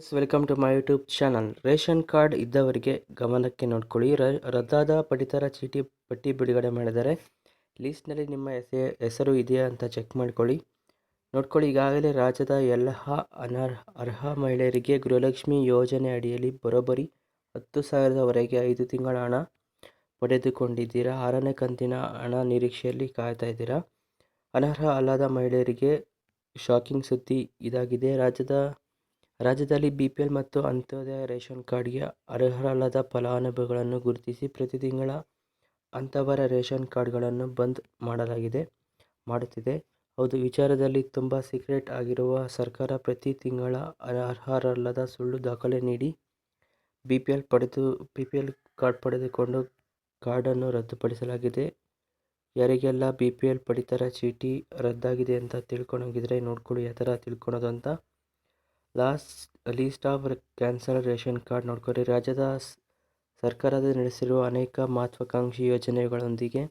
Welcome to my YouTube channel ration card ಇದ್ದವರಿಗೆ ಗಮನಕ್ಕೆ ನೋಡ್ಕೊಳ್ಳಿ. ರದ್ದಾದ ಪಡಿತರ ಚೀಟಿ ಪಟ್ಟಿ ಬಿಡುಗಡೆ ಮಾಡಿದರೆ ಲೀಸ್ಟ್ನಲ್ಲಿ ನಿಮ್ಮ ಹೆಸೆ, ಹೆಸರು ಇದೆಯಾ ಅಂತ ಚೆಕ್ ಮಾಡ್ಕೊಳ್ಳಿ. ನೋಡ್ಕೊಳ್ಳಿ, ಈಗಾಗಲೇ ರಾಜ್ಯದ ಎಲ್ಲ ಅನರ್ಹ, ಅರ್ಹ ಮಹಿಳೆಯರಿಗೆ ಗೃಹಲಕ್ಷ್ಮಿ ಯೋಜನೆ ಅಡಿಯಲ್ಲಿ ಬರೋಬ್ಬರಿ ಹತ್ತು ಸಾವಿರದವರೆಗೆ ಐದು ತಿಂಗಳ ಹಣ ಪಡೆದುಕೊಂಡಿದ್ದೀರಾ? ಆರನೇ ಕಂತಿನ ಹಣ ನಿರೀಕ್ಷೆಯಲ್ಲಿ ಕಾಯ್ತಾ ಇದ್ದೀರಾ? ಅನರ್ಹ ಅಲ್ಲದ ಮಹಿಳೆಯರಿಗೆ ಶಾಕಿಂಗ್ ಸುದ್ದಿ ಇದಾಗಿದೆ. ರಾಜ್ಯದ ರಾಜ್ಯದಲ್ಲಿ ಬಿ ಪಿ ಎಲ್ ಮತ್ತು ಅಂತ್ಯೋದಯ ರೇಷನ್ ಕಾರ್ಡ್ಗೆ ಅರ್ಹರಲ್ಲದ ಫಲಾನುಭವಿಗಳನ್ನು ಗುರುತಿಸಿ ಪ್ರತಿ ತಿಂಗಳ ಅಂಥವರ ರೇಷನ್ ಕಾರ್ಡ್ಗಳನ್ನು ಬಂದ್ ಮಾಡಲಾಗಿದೆ, ಮಾಡುತ್ತಿದೆ. ಹೌದು, ವಿಚಾರದಲ್ಲಿ ತುಂಬ ಸೀಕ್ರೆಟ್ ಆಗಿರುವ ಸರ್ಕಾರ ಪ್ರತಿ ತಿಂಗಳ ಅರ್ಹರಲ್ಲದ ಸುಳ್ಳು ದಾಖಲೆ ನೀಡಿ ಬಿ ಪಿ ಎಲ್ ಪಡೆದು ಬಿ ಪಿ ಎಲ್ ಕಾರ್ಡ್ ಪಡೆದುಕೊಂಡು ಕಾರ್ಡನ್ನು ರದ್ದುಪಡಿಸಲಾಗಿದೆ. ಯಾರಿಗೆಲ್ಲ ಬಿ ಪಿ ಎಲ್ ಪಡಿತರ ಚೀಟಿ ರದ್ದಾಗಿದೆ ಅಂತ ತಿಳ್ಕೊಳಂಗಿದ್ರೆ ನೋಡ್ಕೊಳ್ಳಿ ಯಾವ ಥರ ತಿಳ್ಕೊಳೋದು ಅಂತ last list of cancel ration card ನೋಡ್ಕೊಳ್ರಿ. ರಾಜ್ಯದ ಸರ್ಕಾರದ ನಡೆಸಿರುವ ಅನೇಕ ಮಹತ್ವಾಕಾಂಕ್ಷಿ ಯೋಜನೆಗಳೊಂದಿಗೆ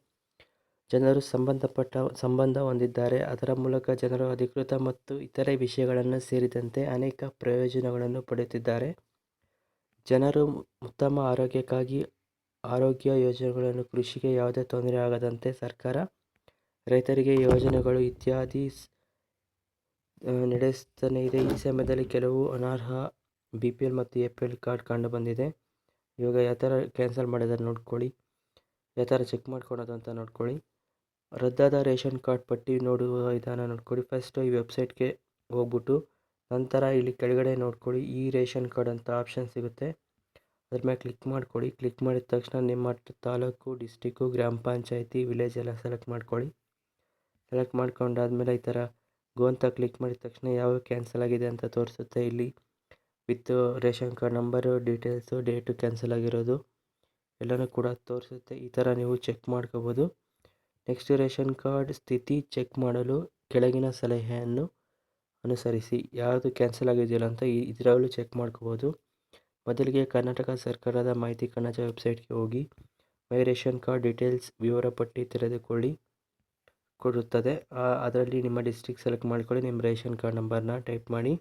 ಜನರು ಸಂಬಂಧಪಟ್ಟ, ಸಂಬಂಧ ಹೊಂದಿದ್ದಾರೆ. ಅದರ ಮೂಲಕ ಜನರು ಅಧಿಕೃತ ಮತ್ತು ಇತರೆ ವಿಷಯಗಳನ್ನು ಸೇರಿದಂತೆ ಅನೇಕ ಪ್ರಯೋಜನಗಳನ್ನು ಪಡೆಯುತ್ತಿದ್ದಾರೆ. ಜನರು ಉತ್ತಮ ಆರೋಗ್ಯಕ್ಕಾಗಿ ಆರೋಗ್ಯ ಯೋಜನೆಗಳನ್ನು, ಕೃಷಿಗೆ ಯಾವುದೇ ತೊಂದರೆ ಆಗದಂತೆ ಸರ್ಕಾರ ರೈತರಿಗೆ ಯೋಜನೆಗಳು ಇತ್ಯಾದಿ ನಡೆಸ್ತಾನೆ ಇದೆ. ಈ ಸಮಯದಲ್ಲಿ ಕೆಲವು ಅನರ್ಹ ಬಿ ಪಿ ಎಲ್ ಮತ್ತು ಎ ಪಿ ಎಲ್ ಕಾರ್ಡ್ ಕಂಡು ಬಂದಿದೆ. ಇವಾಗ ಯಾವ ಥರ ಕ್ಯಾನ್ಸಲ್ ಮಾಡಿದ್ದಾರೆ ನೋಡ್ಕೊಳ್ಳಿ. ಯಾವ ಥರ ಚೆಕ್ ಮಾಡ್ಕೊಳೋದು ಅಂತ ನೋಡ್ಕೊಳ್ಳಿ. ರದ್ದಾದ ರೇಷನ್ ಕಾರ್ಡ್ ಪಟ್ಟಿ ನೋಡುವ ವಿಧಾನ ನೋಡ್ಕೊಳ್ಳಿ. ಫಸ್ಟು ಈ ವೆಬ್ಸೈಟ್ಗೆ ಹೋಗ್ಬಿಟ್ಟು ನಂತರ ಇಲ್ಲಿ ಕೆಳಗಡೆ ನೋಡ್ಕೊಳ್ಳಿ. ಈ ರೇಷನ್ ಕಾರ್ಡ್ ಅಂತ ಆಪ್ಷನ್ ಸಿಗುತ್ತೆ. ಅದ್ರ ಮೇಲೆ ಕ್ಲಿಕ್ ಮಾಡ್ಕೊಳ್ಳಿ. ಕ್ಲಿಕ್ ಮಾಡಿದ ತಕ್ಷಣ ನಿಮ್ಮ ತಾಲೂಕು ಡಿಸ್ಟಿಕ್ಕು ಗ್ರಾಮ, ಪಂಚಾಯತಿ ವಿಲೇಜ್ ಎಲ್ಲ ಸೆಲೆಕ್ಟ್ ಮಾಡ್ಕೊಳ್ಳಿ. ಸೆಲೆಕ್ಟ್ ಮಾಡ್ಕೊಂಡಾದ್ಮೇಲೆ ಈ ಥರ ಗೋ ಅಂತ ಕ್ಲಿಕ್ ಮಾಡಿದ ತಕ್ಷಣ ಯಾವ ಕ್ಯಾನ್ಸಲ್ ಆಗಿದೆ ಅಂತ ತೋರಿಸುತ್ತೆ. ಇಲ್ಲಿ with ration card number details date cancel ಆಗಿರೋದು ಎಲ್ಲನೂ ಕೂಡ ತೋರಿಸುತ್ತೆ. ಈ ಥರ ನೀವು ಚೆಕ್ ಮಾಡ್ಕೋಬೋದು. ನೆಕ್ಸ್ಟ್ ರೇಷನ್ ಕಾರ್ಡ್ ಸ್ಥಿತಿ ಚೆಕ್ ಮಾಡಲು ಕೆಳಗಿನ ಸಲಹೆಯನ್ನು ಅನುಸರಿಸಿ. ಯಾವುದು ಕ್ಯಾನ್ಸಲ್ ಆಗಿದೆಯಲ್ಲ ಅಂತ ಇದರಲ್ಲೂ ಚೆಕ್ ಮಾಡ್ಕೋಬೋದು. ಮೊದಲಿಗೆ ಕರ್ನಾಟಕ ಸರ್ಕಾರದ ಮಾಹಿತಿ ಕಣಜ ವೆಬ್ಸೈಟ್ಗೆ ಹೋಗಿ. ಮೈ ರೇಷನ್ ಕಾರ್ಡ್ ಡೀಟೇಲ್ಸ್ ವಿವರ ಪಟ್ಟಿ ತೆರೆದುಕೊಳ್ಳಿ. ಕೊಡುತ್ತದೆ. ಅದರಲ್ಲಿ ನಿಮ್ಮ ಡಿಸ್ಟ್ರಿಕ್ಟ್ ಸೆಲೆಕ್ಟ್ ಮಾಡಿಕೊಳ್ಳಿ. ನಿಮ್ಮ ರೇಷನ್ ಕಾರ್ಡ್ ನಂಬರ್ನ ಟೈಪ್ ಮಾಡಿ.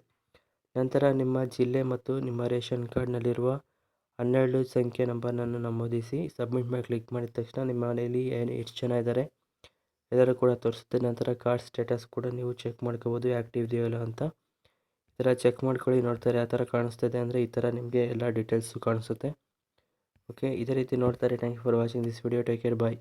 ನಂತರ ನಿಮ್ಮ ಜಿಲ್ಲೆ ಮತ್ತು ನಿಮ್ಮ ರೇಷನ್ ಕಾರ್ಡ್ನಲ್ಲಿರುವ ಹನ್ನೆರಡು ಸಂಖ್ಯೆ ನಂಬರ್ನನ್ನು ನಮೂದಿಸಿ. ಸಬ್ಮಿಟ್ ಮೇಲೆ ಕ್ಲಿಕ್ ಮಾಡಿದ ತಕ್ಷಣ ನಿಮ್ಮ ಮನೆಯಲ್ಲಿ ಏನು ಎಷ್ಟು ಜನ ಇದ್ದಾರೆ ಎಲ್ಲರೂ ಕೂಡ ತೋರಿಸುತ್ತೆ. ನಂತರ ಕಾರ್ಡ್ ಸ್ಟೇಟಸ್ ಕೂಡ ನೀವು ಚೆಕ್ ಮಾಡ್ಕೋಬೋದು. ಆ್ಯಕ್ಟಿವ್ ಇದೆಯೋ ಅಂತ. ಈ ಥರ ಚೆಕ್ ಮಾಡ್ಕೊಳ್ಳಿ. ನೋಡ್ತಾರೆ ಯಾವ ಥರ ಕಾಣಿಸ್ತಿದೆ ಅಂದರೆ ಈ ಥರ ನಿಮಗೆ ಎಲ್ಲ ಡೀಟೇಲ್ಸು ಕಾಣಿಸುತ್ತೆ. ಓಕೆ ಇದೇ ರೀತಿ ನೋಡ್ತಾರೆ. Thank you for watching this video take care bye